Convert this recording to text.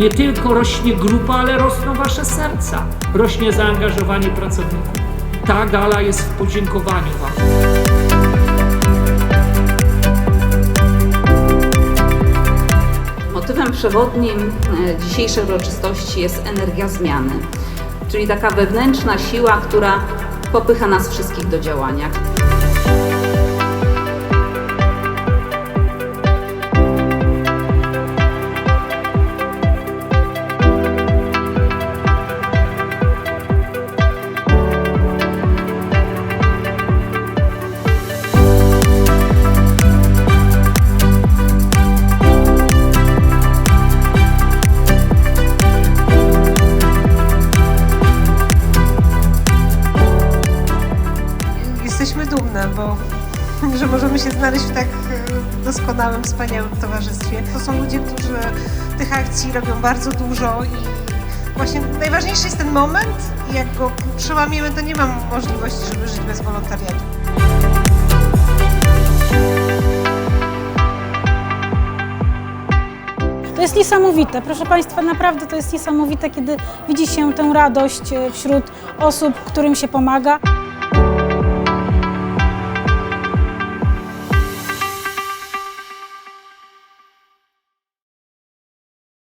nie tylko rośnie grupa, ale rosną wasze serca, rośnie zaangażowanie pracowników. Ta gala jest w podziękowaniu wam. Motywem przewodnim e, dzisiejszej uroczystości jest energia zmiany, czyli taka wewnętrzna siła, która popycha nas wszystkich do działania. Dumne, bo że możemy się znaleźć w tak e, doskonałym, wspaniałym towarzystwie. To są ludzie, którzy tych akcji robią bardzo dużo i właśnie najważniejszy jest ten moment i jak go przełamiemy, to nie mam możliwości, żeby żyć bez wolontariatu. To jest niesamowite, proszę Państwa, naprawdę to jest niesamowite, kiedy widzi się tę radość e, wśród osób, którym się pomaga.